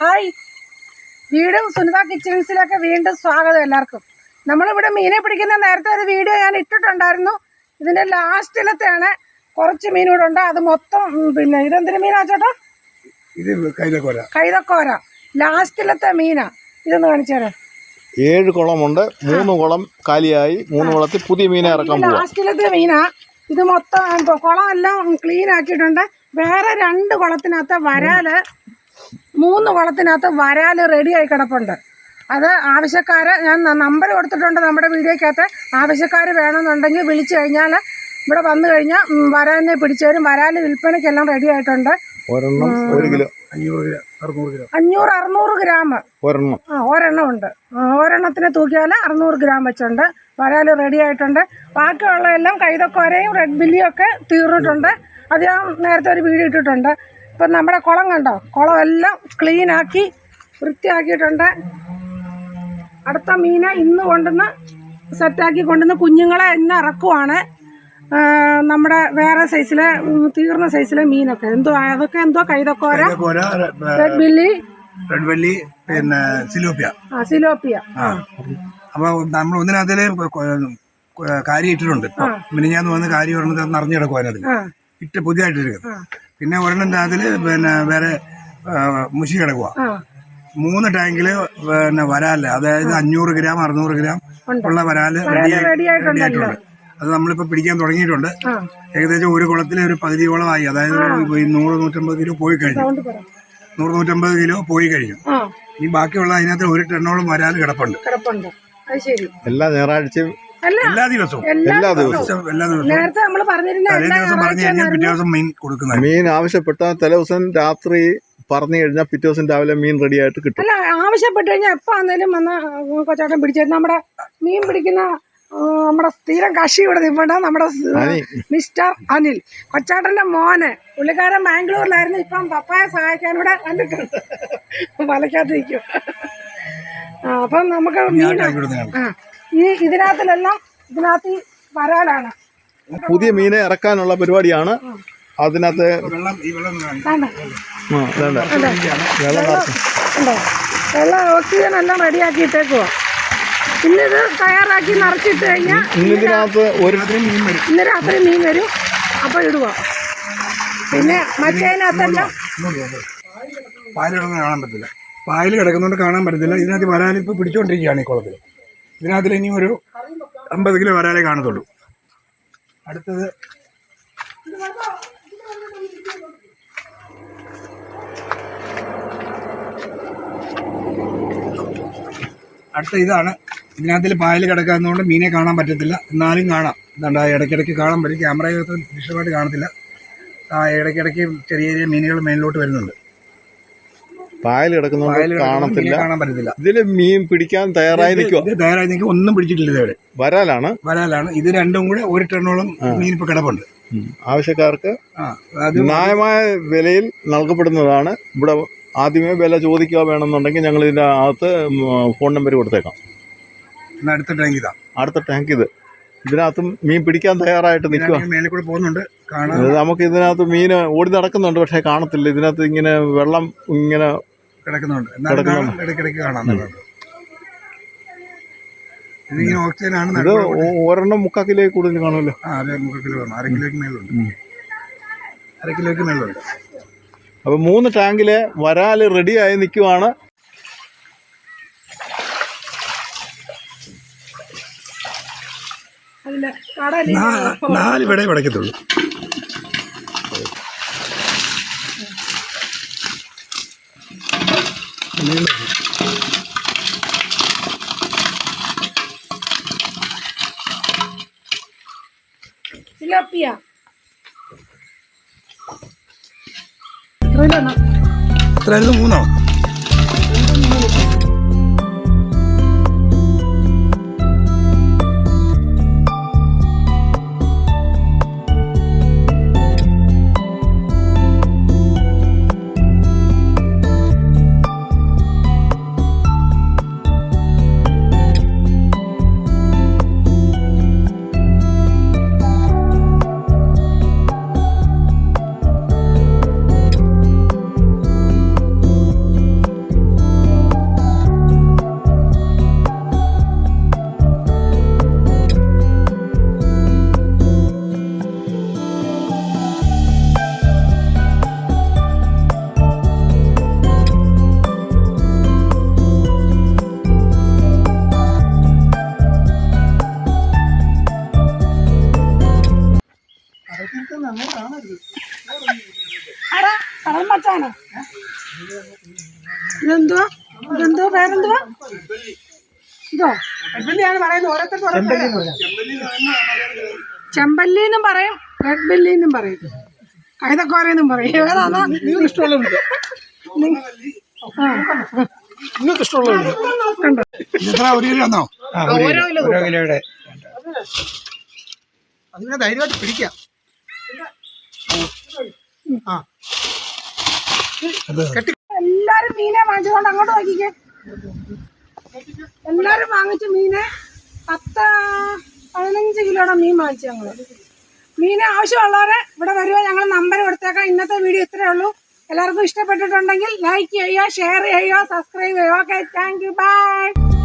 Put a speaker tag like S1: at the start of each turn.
S1: Hi. വീടും സുനിത കിച്ചൺസിലൊക്കെ വീണ്ടും സ്വാഗതം എല്ലാവർക്കും. നമ്മളിവിടെ മീനെ പിടിക്കുന്ന നേരത്തെ ഒരു വീഡിയോ ഞാൻ ഇട്ടിട്ടുണ്ടായിരുന്നു. ഇതിന്റെ ലാസ്റ്റിലത്തെയാണ് കുറച്ച് ഉണ്ട്. അത് മൊത്തം പിന്നെ ഇതെന്തിനു മീനാ ചേട്ടാ?
S2: ഇത് കൈതക്കോര.
S1: കൈതക്കോര. ലാസ്റ്റിലത്തെ മീനാ. ഇതൊന്ന് കാണിച്ചു തരാം.
S3: ഏഴ് കുളമുണ്ട്. മൂന്ന് കുളം കാലിയായി. മൂന്ന് കുളത്തിൽ പുതിയ മീനെ ഇറക്കാൻ
S1: ലാസ്റ്റിലത്തെ മീനാ. ഇത് മൊത്തം കുളം എല്ലാം ക്ലീൻ ആക്കിയിട്ടുണ്ട്. വേറെ രണ്ട് കുളത്തിനകത്ത് വരാൽ മൂന്ന് കുളത്തിനകത്ത് വരാൽ റെഡിയായി കിടപ്പുണ്ട്. അത് ആവശ്യക്കാർ ഞാൻ നമ്പർ കൊടുത്തിട്ടുണ്ട് നമ്മുടെ വീഡിയോക്കകത്ത് ആവശ്യക്കാർ വേണമെന്നുണ്ടെങ്കിൽ വിളിച്ചു കഴിഞ്ഞാൽ ഇവിടെ വന്നു കഴിഞ്ഞാൽ വരാലിനെ പിടിച്ചു തരും. വരാൽ വിൽപ്പനയ്ക്കെല്ലാം റെഡി ആയിട്ടുണ്ട്.
S2: അഞ്ഞൂറ് അറുന്നൂറ് ഗ്രാം.
S3: ഒരെണ്ണം.
S1: ആ ഒരെണ്ണം ഉണ്ട്. ഒരെണ്ണത്തിന് തൂക്കിയാൽ അറുന്നൂറ് ഗ്രാം വെച്ചുണ്ട് വരാൽ റെഡി ആയിട്ടുണ്ട്. ബാക്കിയുള്ള എല്ലാം കൈതക്കോരയും റെഡ് ബില്ലിയും ഒക്കെ തീർന്നിട്ടുണ്ട്. അത് ഞാൻ നേരത്തെ ഒരു വീഡിയോ ഇട്ടിട്ടുണ്ട്. ഇപ്പം നമ്മുടെ കുളം കണ്ടോ? കുളം എല്ലാം ക്ലീൻ ആക്കി വൃത്തിയാക്കിയിട്ടുണ്ട്. അടുത്ത മീനെ ഇന്ന് കൊണ്ടുവന്ന് സെറ്റാക്കി കൊണ്ടുവന്ന് കുഞ്ഞുങ്ങളെ ഇന്ന് ഇറക്കുവാണ്. നമ്മുടെ വേറെ സൈസിലെ തീർന്ന സൈസിലെ മീനൊക്കെ. എന്തോ അതൊക്കെ എന്തോ കൈതക്കോര റെഡ് ബില്ലി
S2: റെഡ് ബില്ലി പിന്നെ സിലോപ്പിയ.
S1: ആ സിലോപ്പിയ.
S2: ആ. അപ്പൊ നമ്മൾ ഒന്നിനകത്തിൽ കാരി ഇട്ടിട്ടുണ്ട്. മിനിഞ്ഞാന്ന് വന്ന് കാരി നിറഞ്ഞു
S1: ആ.
S2: ഇട്ട് പുതിയതായിട്ട് എടുക്കും പിന്നെ ഒരെണ്ണം അതിൽ പിന്നെ വേറെ മുഷി മുശി കിടക്കുക മൂന്ന് ടാങ്കിൽ പിന്നെ വരാൽ അതായത് അഞ്ഞൂറ് ഗ്രാം അറുന്നൂറ് ഗ്രാം ഉള്ള
S1: വരാൽ
S2: റെഡിയായിട്ടുണ്ട് അത് നമ്മളിപ്പോൾ പിടിക്കാൻ തുടങ്ങിയിട്ടുണ്ട്. ഏകദേശം ഒരു കുളത്തിൽ ഒരു പകുതിയോളമായി. അതായത് നൂറ് നൂറ്റമ്പത് കിലോ പോയി കഴിഞ്ഞു. നൂറ് നൂറ്റമ്പത് കിലോ പോയി കഴിഞ്ഞു. ഇനി ബാക്കിയുള്ള അതിനകത്ത് ഒരു ടണ്ണോളം വരാൽ കിടപ്പുണ്ട്.
S1: കിടപ്പുണ്ട്. അത് ശരി.
S3: എല്ലാ ഞായറാഴ്ചയും
S2: എല്ലാ ദിവസവും.
S1: എല്ലാ
S3: ദിവസവും.
S2: എല്ലാ ദിവസവും
S1: നേരത്തെ നമ്മൾ പറഞ്ഞിരുന്ന
S2: തലേ ദിവസം പറഞ്ഞു കഴിഞ്ഞാൽ പിറ്റേ ദിവസം മീൻ കൊടുക്കുന്നത്.
S3: മീൻ ആവശ്യപ്പെട്ട തലേ ദിവസം രാത്രി പറഞ്ഞു കഴിഞ്ഞാൽ പിറ്റേ ദിവസം രാവിലെ മീൻ റെഡി ആയിട്ട് കിട്ടും.
S1: അല്ല ആവശ്യപ്പെട്ട് കഴിഞ്ഞാൽ എപ്പോ ആണെങ്കിലും വന്ന് കൊച്ചാട്ടൻ പിടിച്ചത് നമ്മുടെ മീൻ പിടിക്കുന്ന നമ്മുടെ സ്ഥിരം കക്ഷി ഇവിടെ നിൽക്കേണ്ട നമ്മുടെ മിസ്റ്റർ അനിൽ. കൊച്ചാട്ടന്റെ മോന്. പുള്ളിക്കാരൻ ബാംഗ്ലൂരിലായിരുന്നു. ഇപ്പം പപ്പായ സഹായിക്കാൻ ഇവിടെ കണ്ടിട്ടുണ്ട് വലക്കാത്തിരിക്കും അപ്പം നമുക്ക് മീൻ ആ. ഈ ഇതിനകത്തിലെല്ലാം ഇതിനകത്ത് ഈ വരാലാണ്.
S3: പുതിയ മീനെ ഇറക്കാനുള്ള പരിപാടിയാണ്. അതിനകത്ത്
S2: വെള്ളം
S1: ഓക്സിജൻ എല്ലാം റെഡിയാക്കി ഇട്ടേക്കുവാ പിന്നെ ഇത് തയ്യാറാക്കി നിറച്ചിട്ട് കഴിഞ്ഞാൽ ഇന്ന് രാത്രി മീൻ വരും. അപ്പോൾ ഇടുക പിന്നെ മറ്റേതിനകത്തെല്ലാം
S2: പായലിടന്ന് കാണാൻ പറ്റില്ല. പായൽ കിടക്കുന്നതുകൊണ്ട് കാണാൻ പറ്റത്തില്ല. ഇതിനകത്ത് വരാനിപ്പോ ഇപ്പൊ പിടിച്ചോണ്ടിരിക്കുകയാണ് ഈ കുളത്തിൽ ഇതിനകത്തിൽ ഇനി ഒരു അമ്പത് കിലോ വരാലേ കാണത്തുള്ളൂ. അടുത്തത് അടുത്ത ഇതാണ്. ഇതിനകത്തിൽ പായൽ കിടക്കാത്തതുകൊണ്ട് മീനെ കാണാൻ പറ്റത്തില്ല. എന്നാലും കാണാം. എന്താണ്ട് ഇടയ്ക്കിടയ്ക്ക് കാണാൻ പറ്റും. ക്യാമറയൊക്കെ ദൃശ്യമായിട്ട് കാണത്തില്ല. ഇടയ്ക്കിടയ്ക്ക് ചെറിയ ചെറിയ മീനുകൾ മേലിലോട്ട് വരുന്നുണ്ട്.
S3: പായൽ കിടക്കുന്നതുകൊണ്ട് കാണത്തില്ല.
S2: കാണാൻ പറ്റത്തില്ല.
S3: ഇതിൽ മീൻ പിടിക്കാൻ തയ്യാറായി നിൽക്കുക
S2: ഇത് തയ്യാറായി നിൽക്കുക ഒന്നും പിടിച്ചിട്ടില്ല ഇതേവരെ
S3: വരാലാണ്?
S2: വരാലാണ്. ഇത് രണ്ടും കൂടെ ഒരു ടണ്ണോളം മീൻ ഇപ്പൊ കിടപ്പുണ്ട്.
S3: ആവശ്യക്കാർക്ക് ന്യായമായ വിലയിൽ നൽകപ്പെടുന്നതാണ്. ഇവിടെ ആദ്യമേ വില ചോദിക്കുക വേണമെന്നുണ്ടെങ്കിൽ ഞങ്ങൾ ഇതിന്റെ അകത്ത് ഫോൺ നമ്പർ കൊടുത്തേക്കാം.
S2: അടുത്ത ടാങ്ക് ഇതാ.
S3: അടുത്ത ടാങ്ക് ഇത്. ഇതിനകത്തും മീൻ പിടിക്കാൻ തയ്യാറായിട്ട് നിൽക്കുക
S2: പോകുന്നുണ്ട്.
S3: നമുക്ക് ഇതിനകത്ത് മീൻ ഓടി നടക്കുന്നുണ്ട് പക്ഷേ കാണത്തില്ല. ഇതിനകത്ത് ഇങ്ങനെ വെള്ളം ഇങ്ങനെ
S2: കിടക്കുന്നുണ്ട്. എന്നാലും ഇടയ്ക്കിടയ്ക്ക് കാണാം നല്ലോണം. ഇതിങ്ങനെ ഓക്സിജൻ ആണ്
S3: ഇത് ഒരെണ്ണം മുക്കാൽ കിലോ കൂടുതൽ കാണുമല്ലോ.
S2: ആ അര മുക്കാൽ കിലോ വേണം അര കിലോയ്ക്ക് മേലുണ്ട്. അര കിലോയ്ക്ക് മേലുണ്ട്.
S3: അപ്പോൾ മൂന്ന് ടാങ്കിലെ വരാൽ റെഡിയായി നിൽക്കുവാണ്
S2: നാല് വിടേ വിടയ്ക്കത്തുള്ളൂ
S1: എത്രയിലെണ്ണം?
S2: എത്രയായിരുന്നു മൂന്നോ
S1: ഇതെന്തുവാ? ഇതെന്തോ പേരെന്തുവാ ഇതോ? ചെമ്പല്ലിയാണ് പറയുന്നത്? ഓരോരുത്തർക്ക് ചെമ്പല്ലിന്നും പറയും. റെഡ് ബെല്ലിന്നും പറയും. കൈതക്കോരെന്നും പറയും. ഏതാണോ?
S2: ഇഷ്ടമുള്ള നിങ്ങൾക്ക് ഇഷ്ടമുള്ള
S1: കണ്ടോ?
S2: എത്ര ഒരു കിലോ ആണോ ഓരോ കിലോയുടെ. അതിനെ ധൈര്യമായിട്ട് പിടിക്കാം.
S1: എല്ലാരും മീനെ വാങ്ങിച്ചുകൊണ്ട് അങ്ങോട്ട് നോക്കിക്കേ. എല്ലാരും വാങ്ങിച്ച മീനെ പത്ത് പതിനഞ്ച് കിലോയുടെ മീൻ വാങ്ങിച്ചു ഞങ്ങൾ മീൻ ആവശ്യമുള്ളവരെ ഇവിടെ വരുമോ ഞങ്ങൾ നമ്പർ കൊടുത്തേക്കാം. ഇന്നത്തെ വീഡിയോ ഇത്രയേ ഉള്ളൂ. എല്ലാവർക്കും ഇഷ്ടപ്പെട്ടിട്ടുണ്ടെങ്കിൽ ലൈക്ക് ചെയ്യുക ഷെയർ ചെയ്യുക സബ്സ്ക്രൈബ് ചെയ്യുക. Okay thank you by